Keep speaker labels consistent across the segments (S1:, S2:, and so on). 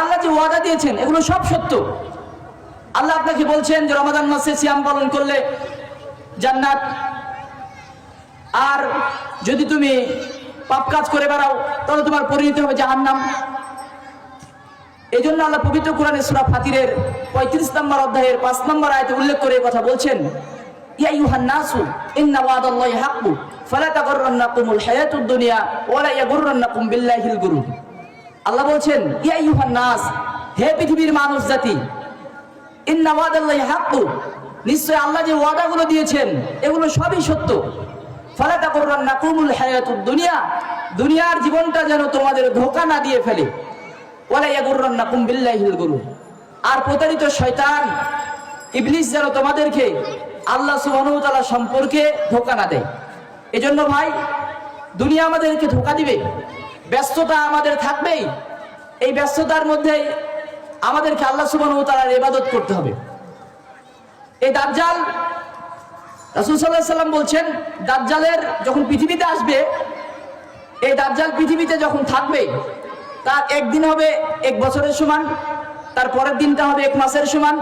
S1: আল্লাহ যে ওয়াদা দিয়েছেন, এগুলো সব সত্য। আল্লাহ আপনাকে বলছেন যে রমাদান মাসে সিয়াম পালন করলে জান্নাত। আর যদি তুমি পাপ কাজ করে বেড়াও, তাহলে তোমার পরিণতি হবে জাহান্নাম। এই জন্য আল্লাহ পবিত্র কোরআনে সূরা ফাতিরের পঁয়ত্রিশ নম্বর অধ্যায়ের পাঁচ নম্বর আয়তে উল্লেখ করে কথা বলছেন, ইয়া আল্লাহ বলছেন, ইয়া ইউহান নাস, হে পৃথিবীর মানুষ জাতি, ইন্না ওয়াদাল্লাহি হাক্কু। নিশ্চয় আল্লাহ যে ওয়াদাগুলো দিয়েছেন, এগুলো সবই সত্য। ফালা তাগররান্নাকুমুল হায়াতুদ দুনিয়া, দুনিয়ার জীবনটা যেন তোমাদের ধোঁকা না দিয়ে ফেলে। ওয়ালা ইয়াগুররান্নাকুম বিল্লাহিল গুরু আর প্রতারিত শয়তান, ইবলিস যেন তোমাদেরকে আল্লাহ সুবহানাহু ওয়া তাআলা সম্পর্কে ধোঁকা না দেয়। এজন্য ভাই, দুনিয়া আমাদেরকে ধোঁকা দিবে, ব্যস্ততা আমাদের থাকবেই এই ব্যস্ততার মধ্যে আমাদেরকে আল্লাহ সুবহানাহু ওয়া তাআলার ইবাদত করতে হবে। এই দাজ্জাল রাসূল সাল্লাল্লাহু সাল্লাম বলছেন, দাজ্জালের যখন পৃথিবীতে আসবে, এই দাজ্জাল পৃথিবীতে যখন থাকবে, তার একদিন হবে এক বছরের সমান, তার পরের দিনটা হবে এক মাসের সমান,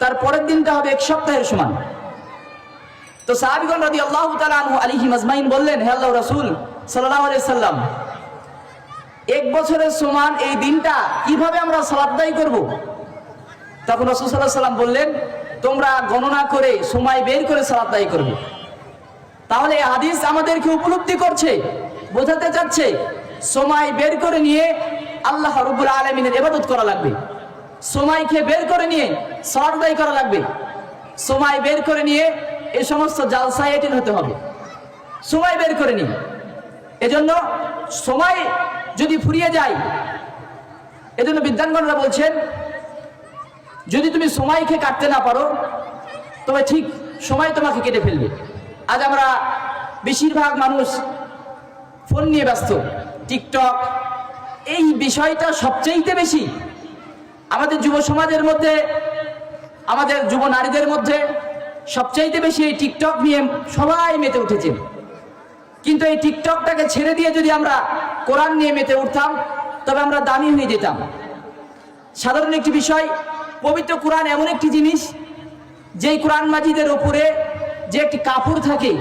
S1: তার পরের দিনটা হবে এক সপ্তাহের সমান। তো সাহাবিগণ রাদি আল্লাহ তালু আলিহি মাজমাইন বললেন, হে আল্লাহ রাসুল সাল্লাহ সাল্লাম এক বছরের সমান এই দিনটা কীভাবে আমরা সালাদাই করব? তখন রসুল সাল্লাহ সাল্লাম বললেন, তোমরা গণনা করে সময় বের করে সালাদাই করবে। তাহলে হাদিস আমাদেরকে উপলব্ধি করছে, বোঝাতে চাচ্ছে সময় বের করে নিয়ে আল্লাহ রব্বুল আলমিনের ইবাদত করা লাগবে। সময়কে বের করে নিয়ে সালাদাই করা লাগবে। সময় বের করে নিয়ে এ সমস্ত জালসায় এটেন হতে হবে। সময় বের করে নিয়ে। এজন্য সময় যদি ফুরিয়ে যায়, এজন্য বিদ্যানগণরা বলছেন, যদি তুমি সময়কে কাটতে না পারো, তবে ঠিক সময় তোমাকে কেটে ফেলবে। আজ আমরা বেশিরভাগ মানুষ ফোন নিয়ে ব্যস্ত, টিকটক, এই বিষয়টা সবচেয়েতে বেশি আমাদের যুব সমাজের মধ্যে, আমাদের যুব নারীদের মধ্যে সবচাইতে বেশি এই টিকটক নিয়ে সবাই মেতে উঠেছেন। কিন্তু এই টিকটকটাকে ছেড়ে দিয়ে যদি আমরা কোরআন নিয়ে মেতে উঠতাম, তবে আমরা দামি হয়ে যেতাম। সাধারণ একটি বিষয়, পবিত্র কোরআন এমন একটি জিনিস, যেই কোরআন মাজিদের ওপরে যে একটি কাপড় থাকে,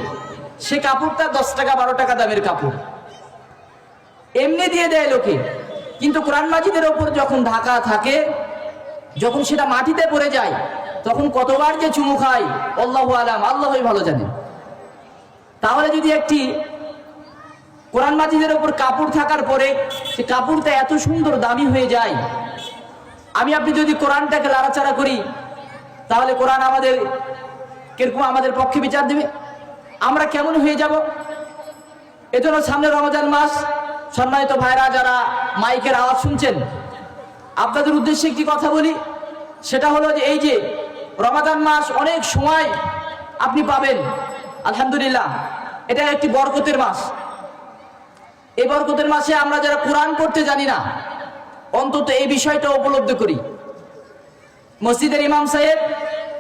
S1: সে কাপড়টা দশ টাকা, বারো টাকা দামের কাপড়। এমনি দিয়ে দেয় লোকে। কিন্তু কোরআন মাজিদের ওপর যখন ঢাকা থাকে, যখন সেটা মাটিতে পড়ে যায়, তখন কতবার যে চুমু খায়, আল্লাহ আলাম, আল্লাহই ভালো জানে। তাহলে যদি একটি কোরআন মাজিদের ওপর কাপড় থাকার পরে সে কাপড়টা এত সুন্দর দামি হয়ে যায়। আমি আপনি যদি কোরআনটাকে লাড়াচাড়া করি, তাহলে কোরআন আমাদের কীরকম আমাদের পক্ষে বিচার দেবে? আমরা কেমন হয়ে যাব? এজন্য সামনে রমজান মাস, সম্মানিত ভাইরা যারা মাইকের আওয়াজ শুনছেন, আপনাদের উদ্দেশ্যে একটি কথা বলি। সেটা হলো যে এই যে রমাদান মাস অনেক সময় আপনি পাবেন, আলহামদুলিল্লাহ। এটা একটি বরকতের মাস। এই বরকতের মাসে আমরা যারা কোরআন পড়তে জানি না, অন্তত এই বিষয়টা উপলব্ধি করি। মসজিদের ইমাম সাহেব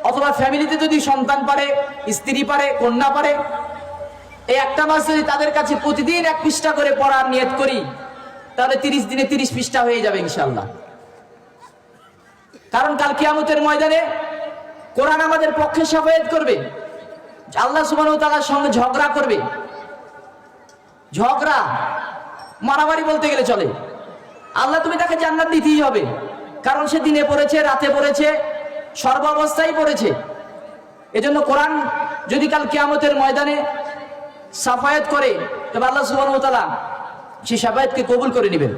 S1: অথবা ফ্যামিলিতে যদি সন্তান পারে, স্ত্রী পারে, কন্যা পারে, এই একটা মাস যদি তাদের কাছে প্রতিদিন এক পৃষ্ঠা করে পড়ার নিয়ত করি, তাহলে তিরিশ দিনে তিরিশ পৃষ্ঠা হয়ে যাবে ইনশাল্লাহ কারণ কাল কিয়ামতের ময়দানে কোরআন আমাদের পক্ষে সাফায়াত করবে, আল্লাহ সুবাহ তালার সঙ্গে ঝগড়া করবে ঝগড়া, মারামারি বলতে গেলে চলে। আল্লাহ তুমি তাকে জান্নাত দিতেই হবে। কারণ সে দিনে পড়েছে, রাতে পড়েছে, সর্ব অবস্থায় পড়েছে। এজন্য কোরআন যদি কাল কেয়ামতের ময়দানে সাফায়াত করে, তবে আল্লাহ সুবাহ তালা সেই সাফায়াতকে কবুল করে নেবেন।